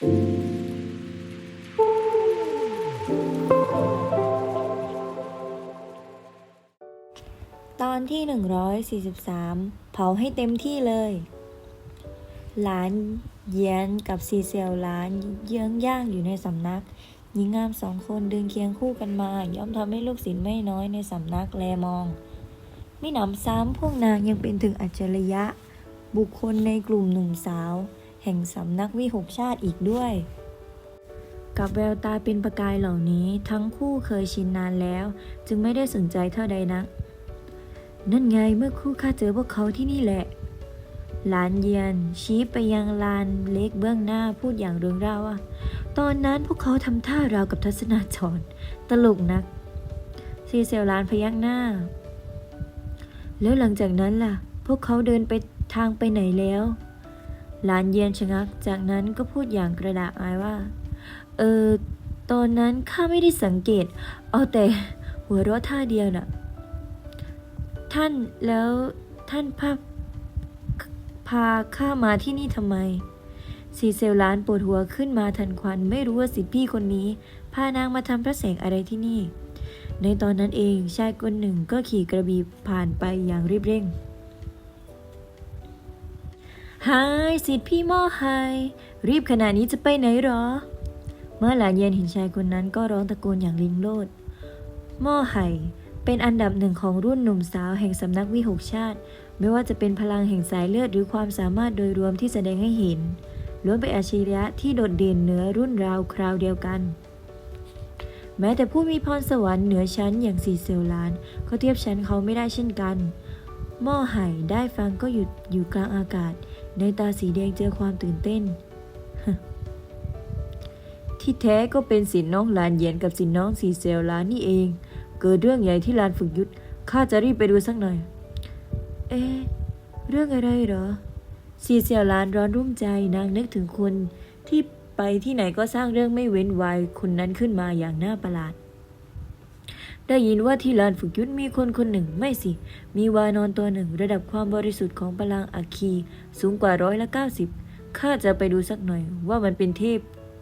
ตอนที่ 143 เผาให้เต็มที่เลยหลานเยียนกับซีเซียวหลานเยื้องย่างอยู่ในสำนักหญิงงามสองคนเดินเคียงคู่กันมา ย่อมทำให้ลูกศิษย์ไม่น้อยในสำนักแลมอง ไม่หนำซ้ำพวกนางยังเป็นถึงอัจฉริยะ บุคคลในกลุ่มหนุ่มสาว แห่งสำนักวิหกชาติอีกด้วย กับแววตาเป็นประกายเหล่านี้ทั้งคู่เคยชินนานแล้ว จึงไม่ได้สนใจเท่าใดนัก นั่นไงเมื่อคู่ข้าเจอพวกเขาที่นี่แหละหลานเยียนชี้ไปยังลานเล็กเบื้องหน้าพูดอย่างเรืองร่าว่า ตอนนั้นพวกเขาทำท่าราวกับทัศนาจรตลกนัก ซีเซลลานพยักหน้า แล้วหลังจากนั้นล่ะ พวกเขาเดินไปทางไปไหนแล้ว หลานเยียนชะงัก จากนั้นก็พูดอย่างกระดากอายว่า เออ ตอนนั้นข้าไม่ได้สังเกต เอาแต่หัวเราะท่าเดียวน่ะ ท่านแล้วท่านพาพาข้ามาที่นี่ทำไม สีเซลล้านปวดหัวขึ้นมาทันควัน ไม่รู้ว่าสิทธิพี่คนนี้ พานางมาทำพระแสงอะไรที่นี่ ในตอนนั้นเองชายคนหนึ่งก็ขี่กระบี่ผ่านไปอย่างรีบเร่ง หายสิทธิพี่หม้อหายรีบขนาดนี้จะไปไหนหรอ เมื่อหลานเย็นเห็นชายคนนั้นก็ร้องตะโกนอย่างลิงโลดหม้อไห่เป็นอันดับหนึ่งของรุ่นหนุ่มสาวแห่งสำนักวิหกชาติ ไม่ว่าจะเป็นพลังแห่งสายเลือดหรือความสามารถโดยรวมที่แสดงให้เห็นล้วนเป็นอาชีพะที่โดดเด่นเหนือรุ่นราวคราวเดียวกัน แม้แต่ผู้มีพรสวรรค์เหนือชั้นอย่างสีเซลลานก็เทียบชั้นเขาไม่ได้เช่นกันหม้อไห่ได้ฟังก็หยุดอยู่กลางอากาศ ในตาสีแดงเจอความตื่นเต้น ที่แท้ก็เป็นสินน้องลานเย็นกับสินน้องสีเซลลานนี่เอง เกิดเรื่องใหญ่ที่ลานฝึกยุทธข้าจะรีบไปดูสักหน่อย เอ๊เรื่องอะไรเหรอ สีเซียวลานร้อนรุ่มใจนางนึกถึงคนที่ไปที่ไหนก็สร้างเรื่องไม่เว้นวายคนนั้นขึ้นมาอย่างน่าประหลาด ได้ยินว่าที่ลานฝึกยุทธมีคนคนหนึ่งไม่สิ มีวานอนตัวหนึ่งระดับความบริสุทธิ์ของพลังอัคคีสูงกว่าร้อยละเก้าสิบข้าจะไปดูสักหน่อยว่ามันเป็นเทพ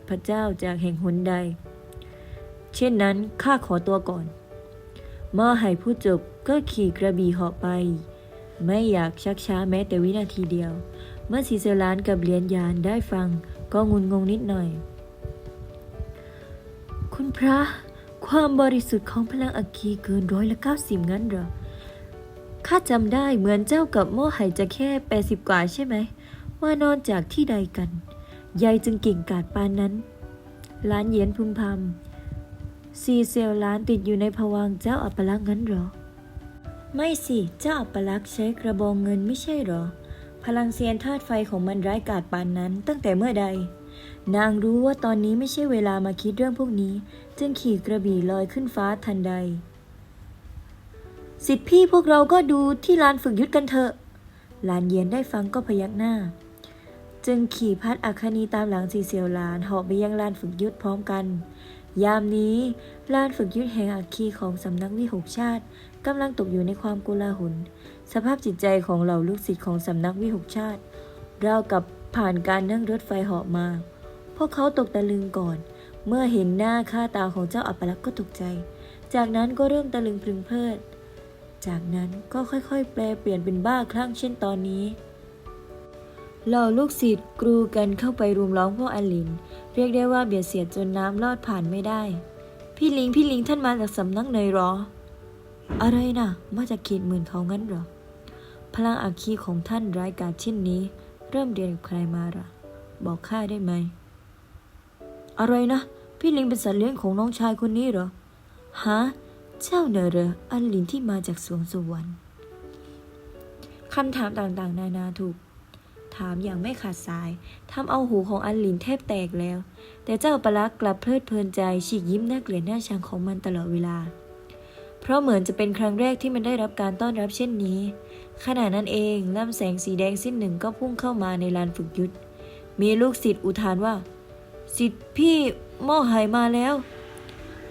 พระเจ้าจากแห่งหนใด เช่นนั้นข้าขอตัวก่อนม่อไห่พูดจบก็ขี่กระบี่เหาะไป ไม่อยากชักช้าแม้แต่วินาทีเดียว เมื่อซีเซลานกับเหรียญยานได้ฟัง ก็งุนงงนิดหน่อย คุณพระ ความบริสุทธิ์ของพลังอัคคีเกินร้อยละเก้าสิบงั้นเหรอ ข้าจำได้เหมือนเจ้ากับโม่ไห่จะแค่แปดสิบกว่าใช่ไหม ว่านอนจากที่ใดกันยายจึงเก่งกาจปานนั้น ล้านเยียนพึมพำซีเซลล้านติดอยู่ในภวังเจ้าอัปลักษ์งั้นเหรอ ไม่สิ เจ้าอัปลักษ์ใช้กระบองเงินไม่ใช่เหรอ พลังเซียนธาตุไฟของมันร้ายกาจปานนั้นตั้งแต่เมื่อใด นางรู้ว่าตอนนี้ไม่ใช่เวลามาคิดเรื่องพวกนี้ จึงขี่กระบี่ลอยขึ้นฟ้าทันใด สิทธิพี่พวกเราก็ดูที่ลานฝึกยุทธกันเถอะหลานเยียนได้ฟังก็พยักหน้า จึงขี่พัดอัคคณีตามหลังสีเซียวหลานเหาะไปยังลานฝึกยุทธพร้อมกัน ยามนี้ลานฝึกยุทธแห่งอัคคีของสำนักวิหกชาติกำลังตกอยู่ในความโกุลาหุนสภาพจิตใจของเหล่าลูกศิษย์ของสำนักวิหกชาติราวกับผ่านการนั่งรถไฟเหาะมา พวกเขาตกตะลึงก่อน เมื่อเห็นหน้าค่าตาของเจ้าอัปลักษ์ก็ตกใจ จากนั้นก็เริ่มตะลึงพึงเพลิด จากนั้นก็ค่อยๆ แปลเปลี่ยนเป็นบ้าคลั่งเช่นตอนนี้เหล่าลูกศิษย์กรูกันเข้าไปรุมล้อมพวกอันหลิน เรียกได้ว่าเบียดเสียดจนน้ำลอดผ่านไม่ได้ พี่ลิงพี่ลิงท่านมาจากสำนักไหนหรอ อะไรนะ่ะ มาจากเขตหมื่นเขางั้นหรอ พลังอาคีของท่านร้ายกาจเช่นนี้ เริ่มเรียนกับใครมาล่ะ บอกข้าได้ไหม อะไรนะ พี่ลิงเป็นสัตว์เลี้ยงของน้องชายคนนี้เหรอ ฮะ เจ้าเนอะเรออันลินที่มาจากสวงสวรรค์คำถามต่างๆ นานาถูก ถามอย่างไม่ขาดสายทำเอาหูของอันลินแทบแตกแล้ว แต่เจ้าปลักษณ์กลับเพลิดเพลินใจฉีกยิ้มหน่าเกลียดหน่าชังของมันตลอดเวลา เพราะเหมือนจะเป็นครั้งแรกที่มันได้รับการต้อนรับเช่นนี้ ขณะนั้นเองลำแสงสีแดงสิ้นหนึ่งก็พุ่งเข้ามาในลานฝึกยุทธมีลูกศิษย์อุทานว่า ศิษย์พี่หม้อหายมาแล้ว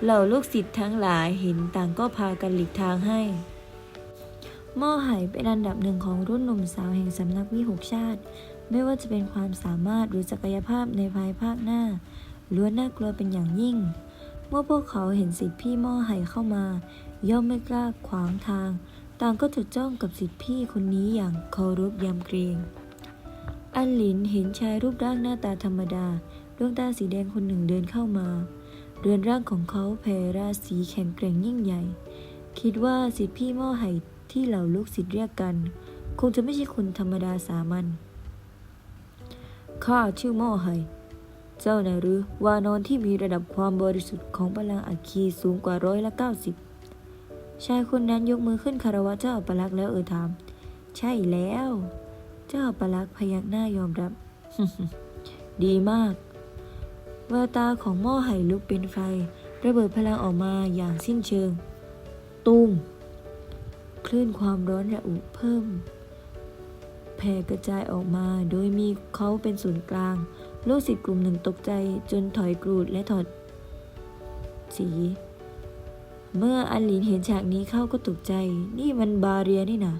เหล่าลูกศิษย์ทั้งหลายเห็นต่างก็พากันหลีกทางให้ม้อไหเป็นอันดับหนึ่งของรุ่นหนุ่มสาวแห่งสำนักวิหกชาติ ไม่ว่าจะเป็นความสามารถหรือศักยภาพในภายภาคหน้าล้วนน่ากลัวเป็นอย่างยิ่ง เมื่อพวกเขาเห็นสิทธิพี่ม้อไห่เข้ามา ย่อมไม่กล้าขวางทาง ต่างก็จดจ้องกับสิทธิพี่คนนี้อย่างเคารพยำเกรงอันหลินเห็นชายรูปร่างหน้าตาธรรมดา ดวงตาสีแดงคนหนึ่งเดินเข้ามา เรือนร่างของเขาแผ่ราศีแข็งแกร่งยิ่งใหญ่ คิดว่าสิทธิพี่หม้อไห่ที่เหล่าลูกศิษย์เรียกกัน คงจะไม่ใช่คนธรรมดาสามัญข้าชื่อหม้อไห่เจ้านายหรือวานอนที่มีระดับความบริสุทธิ์ของพลังอัคคีสูงกว่าร้อยละเก้าสิบชายคนนั้นยกมือขึ้นคารวะเจ้าอัปลักษ์แล้วเอ่ยถาม ใช่แล้ว เจ้าอัปลักษ์พยักหน้ายอมรับ ดีมาก แววตาของหม้อไห่ลุกเป็นไฟ ระเบิดพลังออกมาอย่างสิ้นเชิง ตูมคลื่นความร้อนระอุเพิ่ม แผ่กระจายออกมาโดยมีเขาเป็นศูนย์กลาง ลูกศิษย์กลุ่มหนึ่งตกใจจนถอยกรูดและถอดสี เมื่ออันหลินเห็นฉากนี้เข้าก็ตกใจ นี่มันบาเรียนี่นะ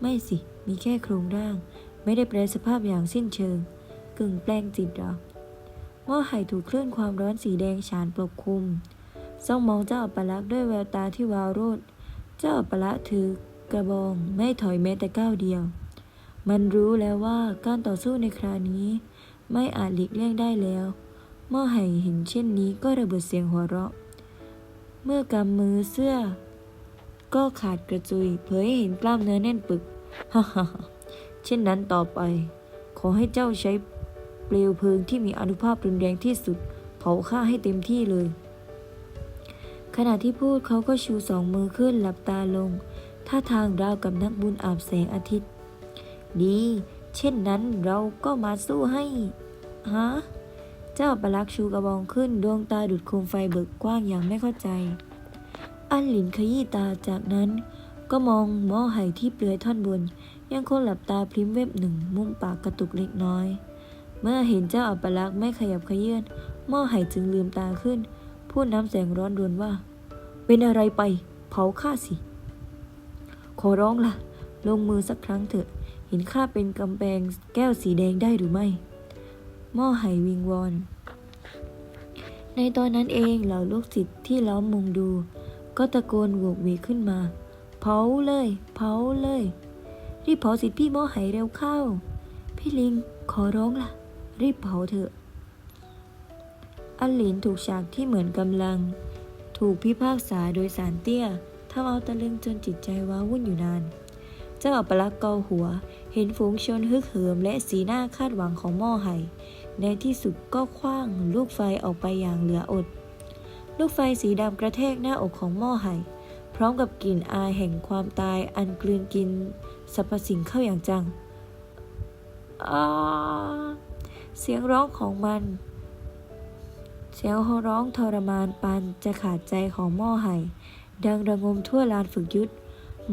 ไม่สิ มีแค่โครงร่าง ไม่ได้แปลสภาพอย่างสิ้นเชิง กึ่งแปลงจิตหรอ หม้อไห่ถูกคลื่นความร้อนสีแดงฉานปกคลุมจ้องมองเจ้าอัปลักษ์ด้วยแววตาที่วาวโรดเจ้าอัปลักษ์ถือกระบองไม่ถอยแม้แต่ก้าวเดียว มันรู้แล้วว่าการต่อสู้ในคราวนี้ ไม่อาจหลีกเลี่ยงได้แล้วหม้อไห่เห็นเช่นนี้ก็ระเบิดเสียงหัวเราะ เมื่อกำมือเสื้อ ก็ขาดกระจุย เผยให้เห็นกล้ามเนื้อแน่นปึกฮ่าฮ่าเช่นนั้นต่อไป ขอให้เจ้าใช้ ลวเพลิงที่มีอนุภาพรุนแรงที่สุด เผาข้าให้เต็มที่เลย ขณะที่พูดเขาก็ชูสองมือขึ้นหลับตาลง ท่าทางราวกับนักบุญอาบแสงอาทิตย์ ดี เช่นนั้นเราก็มาสู้ให้ฮะเจ้าประลักชูกระบองขึ้นดวงตาดุดโคมไฟเบิกกว้างอย่างไม่เข้าใจ อันหลินขยี้ตาจากนั้น ก็มองหม้อไห่ที่เปลือยท่อนบน ยังคงหลับตาพริมเว็บหนึ่ง มุมปากกระตุกเล็กน้อย เมื่อเห็นเจ้าอัปลักษณ์ไม่ขยับขยื่นหม้อไห่จึงลืมตาขึ้น พูดน้ำแสงร้อนรวนว่า เป็นอะไรไป เผาข้าสิ ขอร้องล่ะ ลงมือสักครั้งเถอะ เห็นข้าเป็นกำแพงแก้วสีแดงได้หรือไม่หม้อไห่วิงวอน ในตอนนั้นเองเหล่าลูกศิษย์ที่ล้อมมุงดู ก็ตะโกนโวกเวกขึ้นมา เผาเลย เผาเลยรีบเผาสิพี่หม้อไห่เร็วเข้า พี่ลิงขอร้องล่ะ รีบเผาเถอะ อันหลินถูกฉากที่เหมือนกำลัง ถูกพิพากษาโดยสารเตี้ยทำเอาตะลึงจนจิตใจว้าวุ่นอยู่นาน เจ้าอัปลักษ์เกาหัว เห็นฝูงชนฮึกเหิมและสีหน้าคาดหวังของหม้อไห่ ในที่สุดก็คว้างลูกไฟออกไปอย่างเหลืออด ลูกไฟสีดำกระแทกหน้าอกของหม้อไห่ พร้อมกับกลิ่นอายแห่งความตายอันกลืนกินสรรพสิ่งเข้าอย่างจังอา เสียงร้องของมัน เสียงร้องทรมานปานจะขาดใจของหม้อไห่ดังระงมทั่วลานฝึกยุทธ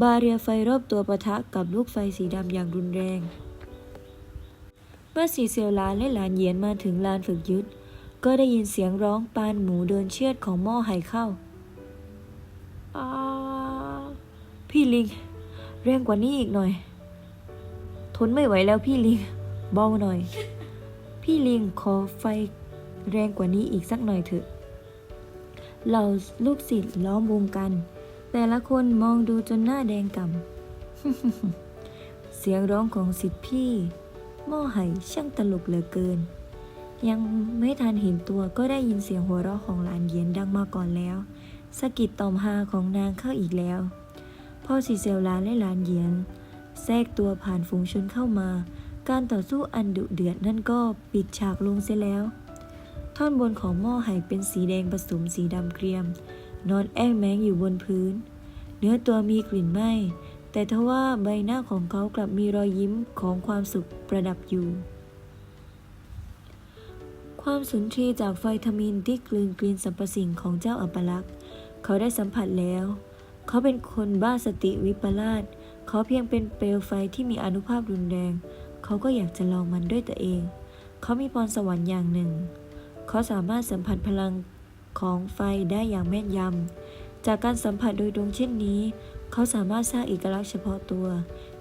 บาเรียไฟรอบตัวปะทะกับลูกไฟสีดำอย่างรุนแรง เมื่อสีเซียวหลานและหลานเหยียนมาถึงลานฝึกยุทธก็ได้ยินเสียงร้องปานหมูเดินเชือดของหม้อไห่เข้าอาพี่ลิงแรงกว่านี้อีกหน่อย ทนไม่ไหวแล้วพี่ลิง เบาหน่อย พี่ลิงขอไฟแรงกว่านี้อีกสักหน่อยเถอะเหล่าลูกศิษย์ล้อมวงกัน แต่ละคนมองดูจนหน้าแดงก่ำ เสียงร้องของศิษย์พี่ม้อไห่ช่างตลกเหลือเกิน ยังไม่ทันเห็นตัวก็ได้ยินเสียงหัวเราะของหลานเยียนดังมาก่อนแล้วสะกิดต่อมฮาของนางเข้าอีกแล้ว พ่อสีเซลลานและหลานเยียน แทรกตัวผ่านฝูงชนเข้ามา การต่อสู้อันดุเดือดนั่นก็ปิดฉากลงเสียแล้ว ท่อนบนของหม้อไห่เป็นสีแดงผสมสีดำเกรียม นอนแอ้งแมงอยู่บนพื้น เนื้อตัวมีกลิ่นไหม้แต่ทว่าใบหน้าของเขากลับมีรอยยิ้มของความสุขประดับอยู่ ความสุนทรีจากไฟทามินที่กลืนกลืนสรรพสิ่งของเจ้าอัปลักษ์เขาได้สัมผัสแล้ว เขาเป็นคนบ้าสติวิปลาสเขาเพียงเป็นเปลวไฟที่มีอนุภาพรุนแรง เขาก็อยากจะลองมันด้วยตัวเอง เขามีพรสวรรค์อย่างหนึ่ง เขาสามารถสัมผัสพลังของไฟได้อย่างแม่นยำ จากการสัมผัสโดยตรงเช่นนี้ เขาสามารถสร้างเอกลักษณ์เฉพาะตัว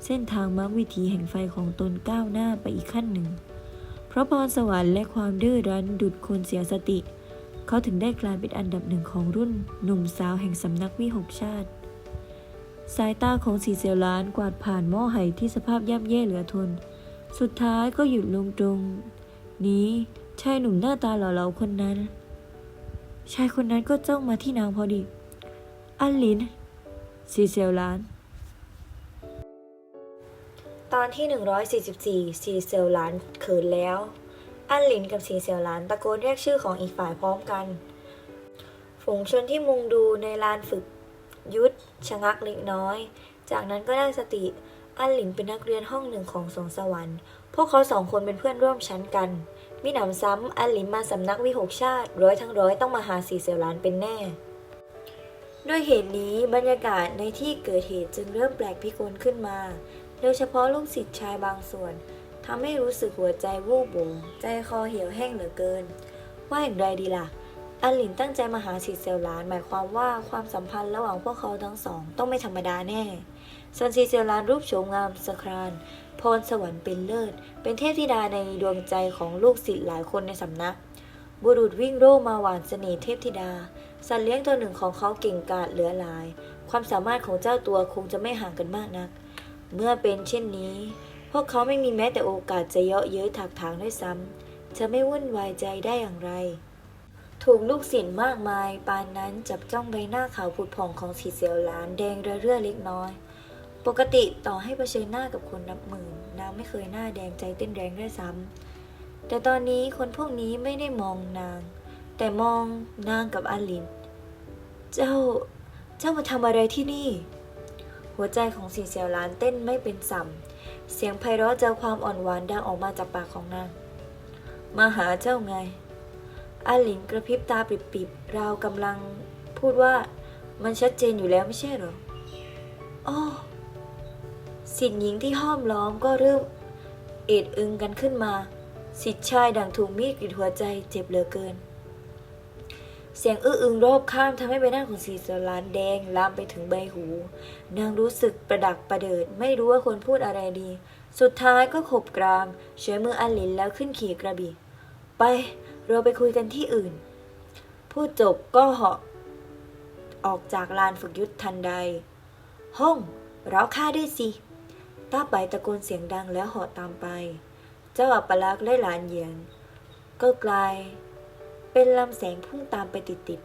เส้นทางมรรควิถีแห่งไฟของตนก้าวหน้าไปอีกขั้นหนึ่ง เพราะพรสวรรค์และความดื้อรั้นดุดคนเสียสติ เขาถึงได้กลายเป็นอันดับหนึ่งของรุ่นหนุ่มสาวแห่งสำนักวิหกชาติ สายตาของสีเซียวล้านกวาดผ่านหม้อไหที่สภาพย่ำแย่เหลือทน สุดท้ายก็หยุดลงตรง นี้ชายหนุ่มหน้าตาหล่อๆคนนั้น ชายคนนั้นก็จ้องมาที่นางพอดี อันลินซีเซียวล้าน ตอนที่ 144ซีเซียวล้านเขินแล้ว อันลินกับซีเซียวล้านตะโกนเรียกชื่อของอีกฝ่ายพร้อมกัน ฝูงชนที่มุงดูในลานฝึกยุทธชะงักเล็กน้อย จากนั้นก็ได้สติ อันหลินเป็นนักเรียนห้องหนึ่งของสวงสวรรค์ พวกเขาสองคนเป็นเพื่อนร่วมชั้นกัน มิหนำซ้ำอันหลินมาสำนักวิหกชาติ ร้อยทั้งร้อยต้องมาหาสีเซียวล้านเป็นแน่ ด้วยเหตุนี้บรรยากาศในที่เกิดเหตุจึงเริ่มแปลกพิกลขึ้นมา โดยเฉพาะลูกศิษย์ชายบางส่วนทำให้รู้สึกหัวใจวูบวงใจคอเหี่ยวแห้งเหลือเกิน ว่าอย่างไรดีล่ะ อันหลินตั้งใจมาหาสิทธิ์เซลหลาน หมายความว่าความสัมพันธ์ระหว่างพวกเขาทั้งสอง ต้องไม่ธรรมดาแน่ ส่วนซีเซลหลานรูปโฉมงามสครานพรสวรรค์เป็นเลิศ เป็นเทพธิดาในดวงใจของลูกศิษย์หลายคนในสำนัก บุรุษวิ่งโร่มาหวานเสน่ห์เทพธิดา สัตว์เลี้ยงตัวหนึ่งของเขาเก่งกาจเหลือหลาย ความสามารถของเจ้าตัวคงจะไม่ห่างกันมากนัก เมื่อเป็นเช่นนี้ พวกเขาไม่มีแม้แต่โอกาสจะเยาะเย้ยถักถางด้วยซ้ำจะไม่วุ่นวายใจได้อย่างไร ถูกลูกศิษย์มากมาย ปานนั้นจับจ้องใบหน้าขาวผุดผ่องของสีเสียวหลานแดงระเรื่อเล็กน้อย ปกติต่อให้เผชิญหน้ากับคนนับหมื่นนางไม่เคยหน้าแดงใจเต้นแรงด้วยซ้ำแต่ตอนนี้คนพวกนี้ไม่ได้มองนาง แต่มองนางกับอาลิน เจ้าเจ้ามาทำอะไรที่นี่ หัวใจของสีเสียวหลานเต้นไม่เป็นสัมเสียงไพเราะเจอความอ่อนหวานดังออกมาจากปากของนาง มาหาเจ้าไง อาหลินกระพริบตาปิบๆราวกำลังพูดว่ามันชัดเจนอยู่แล้วไม่ใช่หรอ อ้อ สิทธิ์หญิงที่ห้อมล้อมก็เริ่มเอ็ดอึงกันขึ้นมา สิทธิ์ชายดังถูกมีดกรีดหัวใจเจ็บเหลือเกิน เสียงอื้ออึงรอบข้างทำให้ใบหน้าของสีสลานแดงลามไปถึงใบหู นางรู้สึกประดักประเดิดไม่รู้ว่าควรพูดอะไรดี สุดท้ายก็ขบกรามเฉยมืออันหลินแล้วขึ้นขี่กระบี่ ไป เราไปคุยกันที่อื่น พูดจบก็เหาะออกจากลานฝึกยุทธทันใด ห้องเราข้าด้วยสิ ต้าไปตะโกนเสียงดังแล้วเหาะตามไป เจ้าอัปลักษ์และหลานเหยียน ก็กลาย เป็นลำแสงพุ่งตามไปติด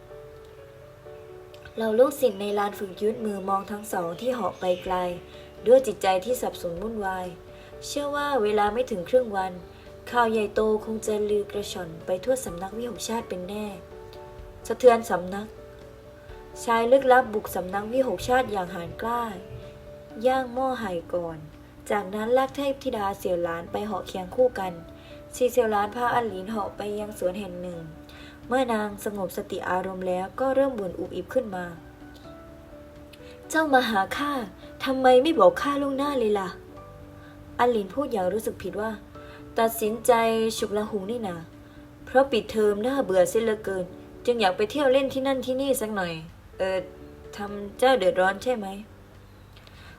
ๆเราลูกศิษย์ในลานฝึกยุทธมือมองทั้งสองที่เหาะไปไกล ด้วยจิตใจที่สับสนวุ่นวาย เชื่อว่าเวลาไม่ถึงครึ่งวัน ข่าวใหญ่โตคงจะลือกระชอนไปทั่วสำนักวิหกชาติเป็นแน่ สะเทือนสำนัก ชายลึกลับบุกสำนักวิหกชาติอย่างหานกล้าย่างหม้อไห่ก่อน จากนั้นลากเทพธิดาเสี่ยวหลานไปเหาะเคียงคู่กันชีเสี่ยวหลานพาอันหลินเหาะไปยังสวนแห่งหนึ่ง เมื่อนางสงบสติอารมณ์แล้วก็เริ่มบ่นอุบอิบขึ้นมา เจ้ามาหาข้าทำไมไม่บอกข้าล่วงหน้าเลยล่ะ อันหลินพูดอย่างรู้สึกผิดว่า ตัดสินใจฉุกละหุงนี่นาเพราะปิดเทอมน่าเบื่อเสียเหลือเกิน จึงอยากไปเที่ยวเล่นที่นั่นที่นี่สักหน่อย เออทำเจ้าเดือดร้อนใช่ไหม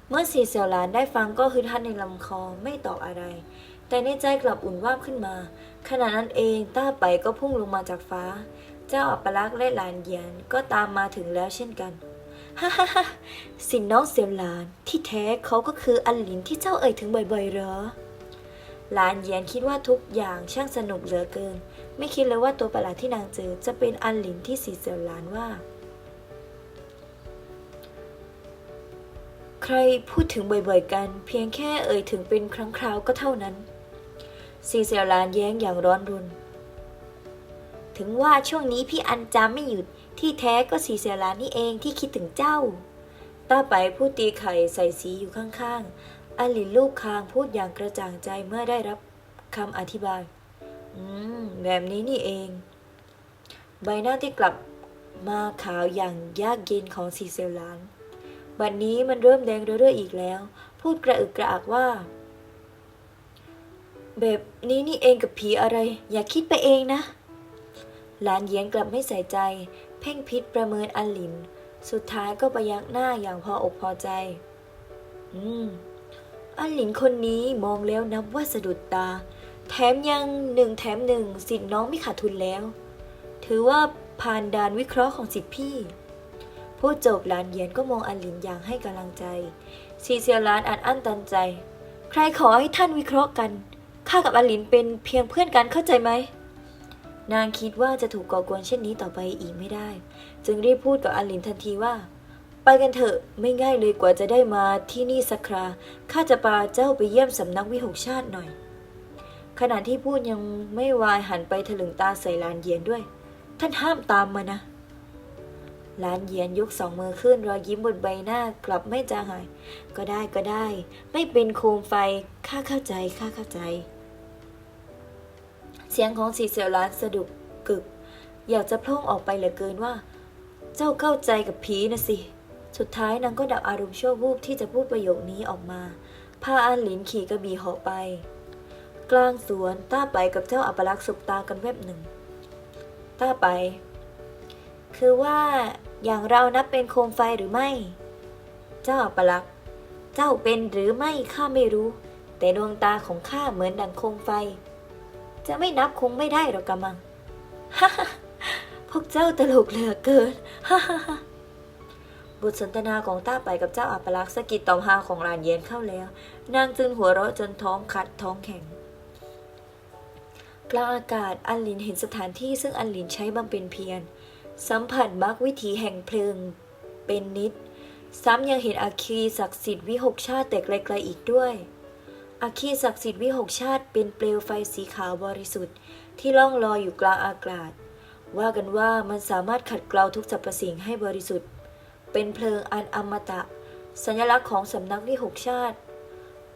เมื่อสีเสี่ยวหลานได้ฟังก็คือท่านในลำคอไม่ตอบอะไร แต่ในใจกลับอุ่นวาบขึ้นมา ขณะนั้นเองต้าไปก็พุ่งลงมาจากฟ้า เจ้าอัปลักษ์และหลานเยียนก็ตามมาถึงแล้วเช่นกันฮ่าฮ่าฮ่าสินน้องเสี่ยวหลานที่แท้เขาก็คืออันหลินที่เจ้าเอ่ยถึงบ่อยๆเหรอหลานเยียนคิดว่าทุกอย่างช่างสนุกเหลือเกิน ไม่คิดเลยว่าตัวประหลาดที่นางเจอจะเป็นอันหลินที่สีเสี่ยวหลานว่า ใครพูดถึงบ่อยๆกัน เพียงแค่เอ่ยถึงเป็นครั้งคราวก็เท่านั้นสีเสี่ยลานแย้งอย่างร้อนรน ถึงว่าช่วงนี้พี่อันจำไม่หยุดที่แท้ก็สีเสี่ยลานนี่เองที่คิดถึงเจ้า ต้าไปผู้ตีไข่ใส่สีอยู่ข้างๆอลินลูกคางพูดอย่างกระจ่างใจเมื่อได้รับคำอธิบาย อืม แบบนี้นี่เอง ใบหน้าที่กลับมาขาวอย่างยากเย็นของสีเซลาน บัดนนี้มันเริ่มแดงเรื่อยๆอีกแล้ว พูดกระอึกกระอักว่า แบบนี้นี่เองกับผีอะไร อย่าคิดไปเองนะ หลานเยียงกลับไม่ใส่ใจ เพ่งพิษประเมินอันหลิน สุดท้ายก็ประยักหน้าอย่างพออกพอใจ อืม อันหลินคนนี้มองแล้วนับว่าสะดุดตา แถมยังหนึ่งแถมหนึ่งสิทธิ์น้องไม่ขาดทุนแล้ว ถือว่าผ่านด่านวิเคราะห์ของสิทธิพี่ พูดจบหลานเยียนก็มองอันหลินอย่างให้กำลังใจซีเซียวหลานอัดอั้นตันใจ ใครขอให้ท่านวิเคราะห์กันข้ากับอันหลินเป็นเพียงเพื่อนกันเข้าใจไหมนางคิดว่าจะถูกก่อกวนเช่นนี้ต่อไปอีกไม่ได้ จึงรีบพูดกับอันหลินทันทีว่า ไปกันเถอะไม่ง่ายเลยกว่าจะได้มาที่นี่สักคราข้าจะพาเจ้าไปเยี่ยมสำนักวิหกชาติหน่อย ขณะที่พูดยังไม่วายหันไปถลึงตาใส่ลานเยียนด้วย ท่านห้ามตามมานะ ล้านเยียนยกสองมือขึ้นรอยยิ้มบนใบหน้ากลับไม่จางหาย ก็ได้ก็ได้ ไม่เป็นโคมไฟข้าเข้าใจข้าเข้าใจ เสียงของสีเสียวล้านสะดุกกึก อยากจะพล่งออกไปเหลือเกินว่า เจ้าเข้าใจกับผีนะสิ สุดท้ายนางก็ดับอารมณ์ชั่ววูบที่จะพูดประโยคนี้ออกมาพาอันหลินขี่กระบี่เหาะไป กลางสวนต้าไปกับเจ้าอัปลักษ์สบตากันแวบหนึ่ง ต้าไป คือว่า อย่างเรานับเป็นโคมไฟหรือไม่ เจ้าอัปลักษ์เจ้าเป็นหรือไม่ข้าไม่รู้ แต่ดวงตาของข้าเหมือนดังโคมไฟ จะไม่นับคงไม่ได้หรอกกะมังฮ่าฮ่าพวกเจ้าตลกเหลือเกินฮ่าฮ่าฮ่าบทสนทนาของต้าไปกับเจ้าอัปลักษ์สะกิดต่อมหาของหลานเย็นเข้าแล้ว นางจึงหัวเราะจนท้องคัดท้องแข็งกลางอากาศอันลินเห็นสถานที่ซึ่งอันลินใช้บำเพ็ญเพียร สัมผัสมรรควิถีแห่งเพลิง เป็นนิด ซ้ำยังเห็นอาคีศักดิ์สิทธิ์วิหกชาติแต่ไกลๆอีกด้วย อาคีศักดิ์สิทธิ์วิหกชาติเป็นเปลวไฟสีขาวบริสุทธิ์ ที่ล่องลอยอยู่กลางอากาศ ว่ากันว่ามันสามารถขัดเกลาทุกสรรพสิ่งให้บริสุทธิ์ เป็นเพลิงอันอมตะ สัญลักษณ์ของสำนักวิหกชาติ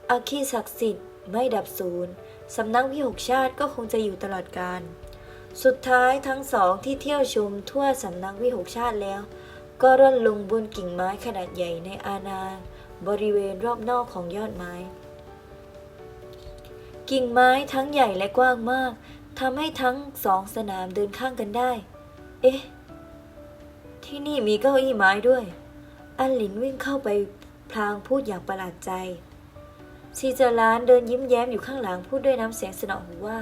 อาคีศักดิ์สิทธิ์ไม่ดับสูญสำนักวิหกชาติก็คงจะอยู่ตลอดกาล สุดท้ายทั้งสองที่เที่ยวชมทั่วสำนักวิหกชาติแล้ว ก็ร่อนลงบนกิ่งไม้ขนาดใหญ่ในอาณาบริเวณรอบนอกของยอดไม้ กิ่งไม้ทั้งใหญ่และกว้างมากทำให้ทั้งสองสนามเดินข้างกันได้ เอ๊ะ ที่นี่มีเก้าอี้ไม้ด้วย อันหลินวิ่งเข้าไปพลางพูดอย่างประหลาดใจซีเจอรานเดินยิ้มแย้มอยู่ข้างหลังพูดด้วยน้ำเสียงสนอหูว่า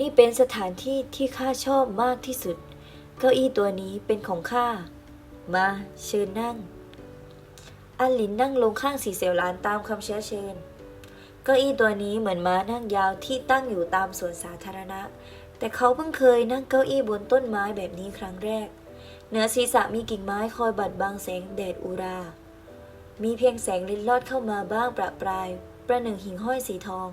นี่เป็นสถานที่ที่ข้าชอบมากที่สุด เก้าอี้ตัวนี้เป็นของข้า มาเชิญนั่ง อันหลินนั่งลงข้างสีเซียวหลานตามคำเชื้อเชิญ เก้าอี้ตัวนี้เหมือนม้านั่งยาวที่ตั้งอยู่ตามสวนสาธารณะ แต่เขาเพิ่งเคยนั่งเก้าอี้บนต้นไม้แบบนี้ครั้งแรก เหนือศีรษะมีกิ่งไม้คอยบัดบังแสงแดดอุรา มีเพียงแสงลินลอดเข้ามาบ้างประปราย ประหนึ่งหิ่งห้อยสีทอง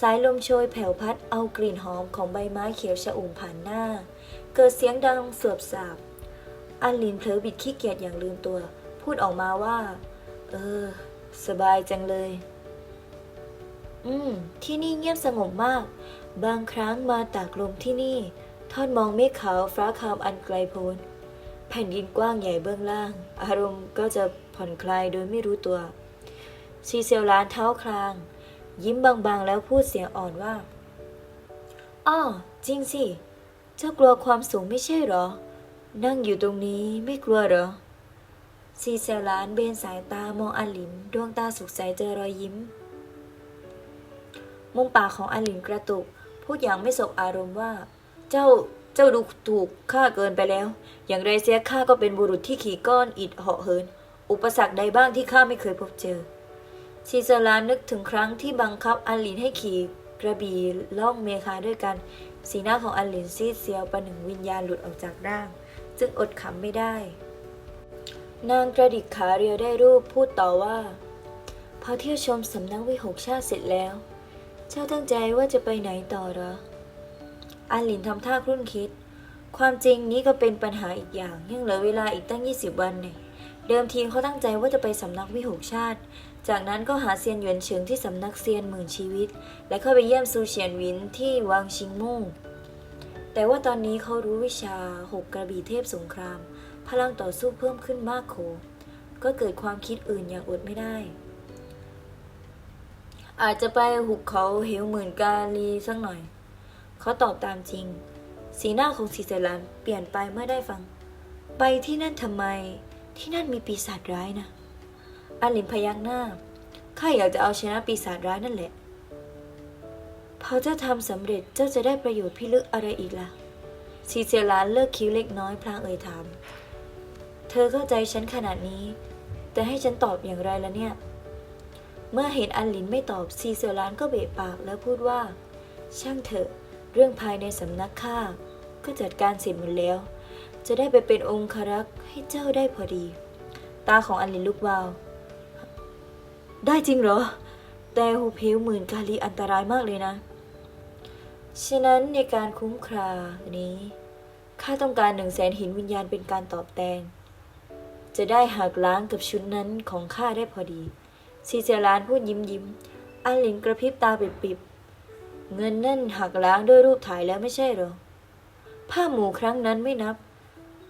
สายลมโชยแผ่วพัดเอากลิ่นหอมของใบไม้เขียวชอุ่มผ่านหน้า เกิดเสียงดังเสวบสาบ อันลินเผลอบิดขี้เกียจอย่างลืมตัว พูดออกมาว่า เออ สบายจังเลย อืม ที่นี่เงียบสงบมาก บางครั้งมาตากลมที่นี่ ทอดมองเมฆขาวฟ้าคามอันไกลโพ้น แผ่นดินกว้างใหญ่เบื้องล่าง อารมณ์ก็จะผ่อนคลายโดยไม่รู้ตัวซีเซลลานเท้าคลาง ยิ้มบางๆ แล้วพูดเสียงอ่อนว่าอ้อจริงสิ เจ้ากลัวความสูงไม่ใช่หรอ นั่งอยู่ตรงนี้ไม่กลัวเหรอ ซีเซลลานเบนสายตามองอันหลินดวงตาสุขใสเจอรอยยิ้ม มุมปากของอันหลินกระตุก พูดอย่างไม่สบอารมณ์ว่า เจ้าเจ้าดูถูกข้าเกินไปแล้ว อย่างไรเสียข้าก็เป็นบุรุษที่ขี่ก้อนอิดเหาะเหิน อุปสรรคใดบ้างที่ข้าไม่เคยพบเจอ ซีเซอร์ลานึกถึงครั้งที่บังคับอันหลินให้ขี่กระบี่ล่องเมคาด้วยกัน สีหน้าของอันหลินซีดเซียวประหนึ่งวิญญาณหลุดออกจากร่าง จึงอดขำไม่ได้ นางกระดิกขาเรียวได้รูปพูดต่อว่า พอเที่ยวชมสำนักวิหกชาติเสร็จแล้ว เจ้าตั้งใจว่าจะไปไหนต่อหรอ อันหลินทำท่าครุ่นคิด ความจริงนี้ก็เป็นปัญหาอีกอย่าง ยังเหลือเวลาอีกตั้ง 20 วันเนี่ยเดิมทีเขาตั้งใจว่าจะไปสำนักวิหกชาติ จากนั้นก็หาเซียนหยวนเฉิงที่สำนักเซียนหมื่นชีวิต และเข้าไปเยี่ยมซูเฉียนวินที่วังชิงมู่แต่ว่าตอนนี้เขารู้วิชาหกกระบี่เทพสงคราม พลังต่อสู้เพิ่มขึ้นมากโข ก็เกิดความคิดอื่นอย่างอดไม่ได้ อาจจะไปหุบเขาเหวหมื่นกาลีสักหน่อย เขาตอบตามจริง สีหน้าของสีเซรันเปลี่ยนไปเมื่อได้ฟัง ไปที่นั่นทำไม ที่นั่นมีปีศาจร้ายนะ อันหลินพยักหน้า ข้าอยากจะเอาชนะปีศาจร้ายนั่นแหละ พอเจ้าทำสำเร็จเจ้าจะได้ประโยชน์พิลึกอะไรอีกล่ะซีเซียลานเลิกคิ้วเล็กน้อยพลางเอ่ยถาม เธอเข้าใจฉันขนาดนี้ แต่ให้ฉันตอบอย่างไรละเนี่ย เมื่อเห็นอันหลินไม่ตอบซีเซียลานก็เบะปากแล้วพูดว่า ช่างเถอะ เรื่องภายในสำนักข้าก็จัดการเสร็จหมดแล้ว จะได้ไปเป็นองครักษ์ให้เจ้าได้พอดี ตาของอันลินลุกวาว ได้จริงเหรอ แต่หูผิวหมื่นกาลีอันตรายมากเลยนะ ฉะนั้นในการคุ้มครานี้ข้าต้องการหนึ่งแสนหินวิญญาณเป็นการตอบแทนจะได้หักล้างกับชุดนั้นของข้าได้พอดีซีเจรานพูดยิ้มยิ้มอันหลินกระพริบตาปิบๆเงินนั่นหักล้างด้วยรูปถ่ายแล้วไม่ใช่หรอ ผ้าหมูครั้งนั้นไม่นับ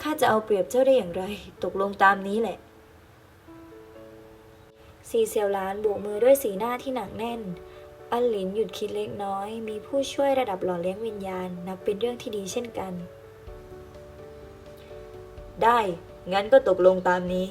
ข้าจะเอาเปรียบเจ้าได้อย่างไร ตกลงตามนี้แหละ ซีเซียวหลานโบกมือด้วยสีหน้าที่หนักแน่น อันหลินหยุดคิดเล็กน้อย มีผู้ช่วยระดับหล่อเลี้ยงวิญญาณ นับเป็นเรื่องที่ดีเช่นกัน ได้ งั้นก็ตกลงตามนี้